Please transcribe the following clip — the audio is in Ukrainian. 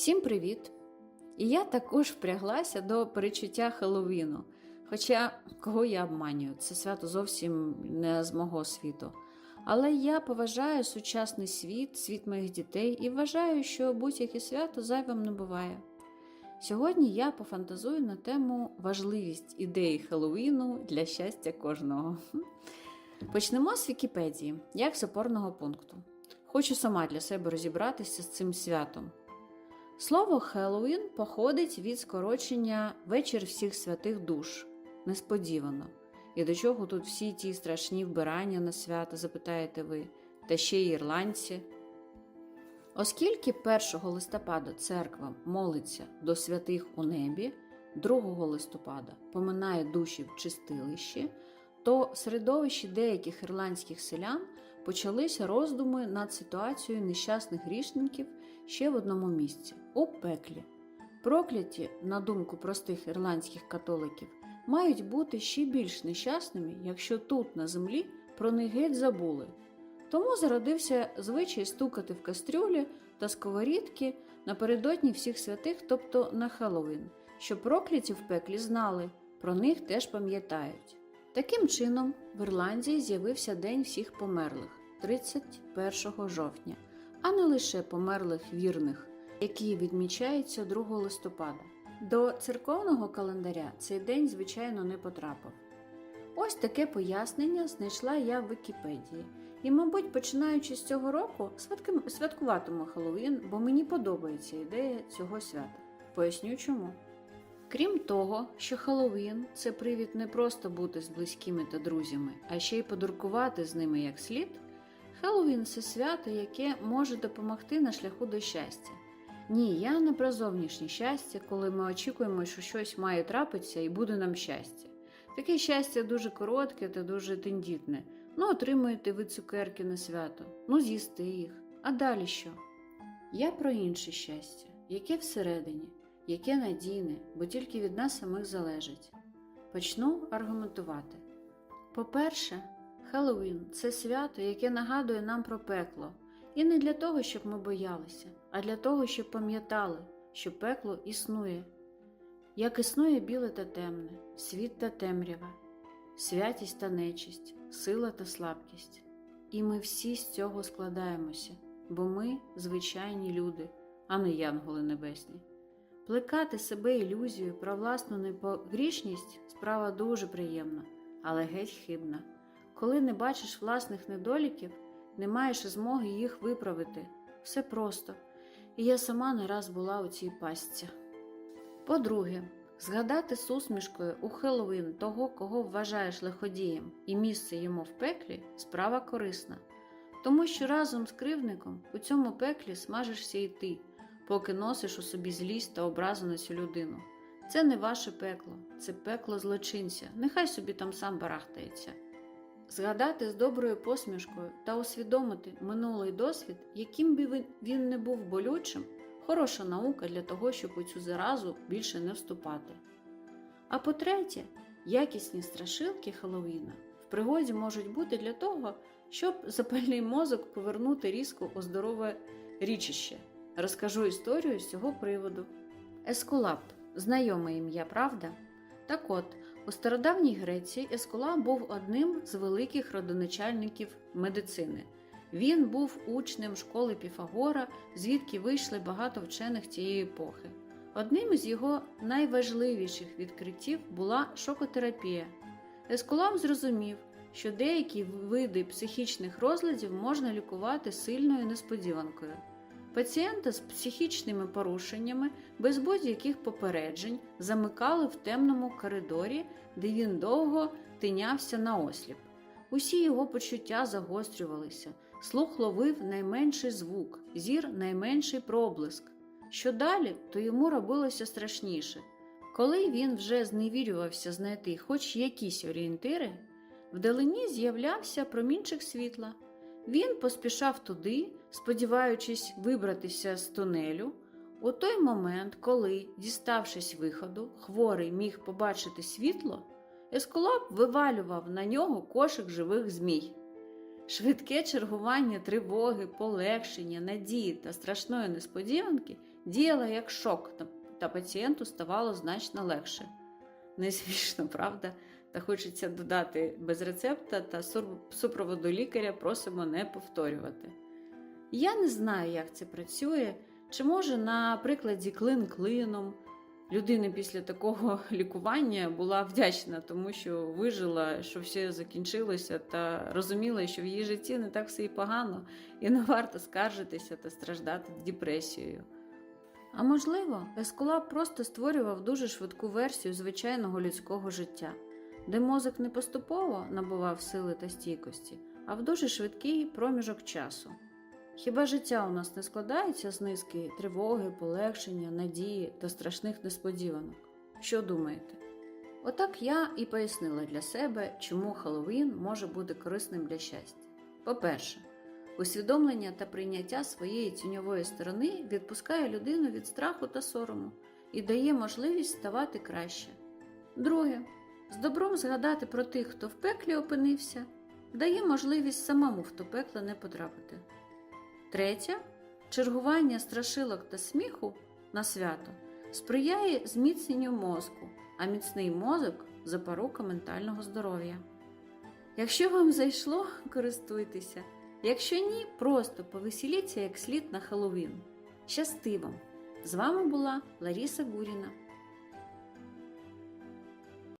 Всім привіт! І я також впряглася до перечуття Хеллоуіну. Хоча кого я обманюю, це свято зовсім не з мого світу. Але я поважаю сучасний світ, світ моїх дітей і вважаю, що будь-яке свято зайвим не буває. Сьогодні я пофантазую на тему важливість ідеї Хеллоуіну для щастя кожного. Почнемо з Вікіпедії, як з опорного пункту. Хочу сама для себе розібратися з цим святом. Слово Хеллоуін походить від скорочення вечір всіх святих душ. Несподівано. І до чого тут всі ті страшні вбирання на свято, запитаєте ви, та ще й ірландці. Оскільки 1 листопада церква молиться до святих у небі, 2 листопада поминає душі в чистилищі, то в середовищі деяких ірландських селян почалися роздуми над ситуацією нещасних грішників ще в одному місці у пеклі. Прокляті, на думку простих ірландських католиків, мають бути ще більш нещасними, якщо тут, на землі, про них геть забули. Тому зародився звичай стукати в кастрюлі та сковорідки напередодні всіх святих, тобто на Хеллоуін, щоб прокляті в пеклі знали, про них теж пам'ятають. Таким чином, в Ірландії з'явився День всіх померлих 31 жовтня, а не лише померлих вірних, який відмічається 2 листопада. До церковного календаря цей день, звичайно, не потрапив. Ось таке пояснення знайшла я в Вікіпедії. І, мабуть, починаючи з цього року, святкуватиму Хеллоуін, бо мені подобається ідея цього свята. Поясню чому. Крім того, що Хеллоуін – це привід не просто бути з близькими та друзями, а ще й подуркувати з ними як слід. Хеллоуін – це свято, яке може допомогти на шляху до щастя. Ні, я не про зовнішнє щастя, коли ми очікуємо, що щось має трапитися і буде нам щастя. Таке щастя дуже коротке та дуже тендітне. Ну, отримуєте ви цукерки на свято, ну з'їсти їх. А далі що? Я про інше щастя, яке всередині, яке надійне, бо тільки від нас самих залежить. Почну аргументувати. По-перше, Хеллоуін це свято, яке нагадує нам про пекло. І не для того, щоб ми боялися, а для того, щоб пам'ятали, що пекло існує. Як існує біле та темне, світ та темрява, святість та нечисть, сила та слабкість. І ми всі з цього складаємося, бо ми звичайні люди, а не янголи небесні. Плекати себе ілюзію про власну непогрішність справа дуже приємна, але геть хибна. Коли не бачиш власних недоліків, не маєш змоги їх виправити. Все просто. І я сама не раз була у цій пастці. По-друге, згадати з усмішкою у Хеллоуін того, кого вважаєш лиходієм, і місце йому в пеклі справа корисна, тому що разом з кривдником у цьому пеклі смажишся і ти, поки носиш у собі злість та образу на цю людину. Це не ваше пекло, це пекло злочинця, нехай собі там сам барахтається. Згадати з доброю посмішкою та усвідомити минулий досвід, яким би він- не був болючим, хороша наука для того, щоб у цю заразу більше не вступати. А по-третє, якісні страшилки Хеллоуіна в пригоді можуть бути для того, щоб запальний мозок повернути різко у здорове річище. Розкажу історію з цього приводу. Ескулап знайоме ім'я, правда? Так от, у стародавній Греції Ескулап був одним з великих родоначальників медицини. Він був учнем школи Піфагора, звідки вийшли багато вчених цієї епохи. Одним із його найважливіших відкриттів була шокотерапія. Ескулап зрозумів, що деякі види психічних розладів можна лікувати сильною несподіванкою. Пацієнта з психічними порушеннями без будь-яких попереджень замикали в темному коридорі, де він довго тинявся на осліп. Усі його почуття загострювалися, слух ловив найменший звук, зір найменший проблиск. Що далі, то йому робилося страшніше. Коли він вже зневірювався знайти хоч якісь орієнтири, вдалині з'являвся промінчик світла. Він поспішав туди, сподіваючись вибратися з тунелю. У той момент, коли, діставшись виходу, хворий міг побачити світло, ескулап вивалював на нього кошик живих змій. Швидке чергування тривоги, полегшення, надії та страшної несподіванки діяло як шок, та- пацієнту ставало значно легше. Не смішно, правда? Та хочеться додати без рецепта та супроводу лікаря просимо не повторювати. Я не знаю, як це працює, чи може на прикладі клин клином. Людина після такого лікування була вдячна, тому що вижила, що все закінчилося, та розуміла, що в її житті не так все і погано, і не варто скаржитися та страждати депресією. А можливо, Ескулап просто створював дуже швидку версію звичайного людського життя, де мозок не поступово набував сили та стійкості, а в дуже швидкий проміжок часу. Хіба життя у нас не складається з низки тривоги, полегшення, надії та страшних несподіванок? Що думаєте? Отак я і пояснила для себе, чому Хеллоуін може бути корисним для щастя. По-перше, усвідомлення та прийняття своєї тіньової сторони відпускає людину від страху та сорому і дає можливість ставати краще. Друге, з добром згадати про тих, хто в пеклі опинився, дає можливість самому в то пекло не потрапити. Третє, чергування страшилок та сміху на свято сприяє зміцненню мозку, а міцний мозок запорука ментального здоров'я. Якщо вам зайшло, користуйтеся. Якщо ні, просто повеселіться як слід на Хеллоуін. Щасти вам! З вами була Ларіса Гуріна.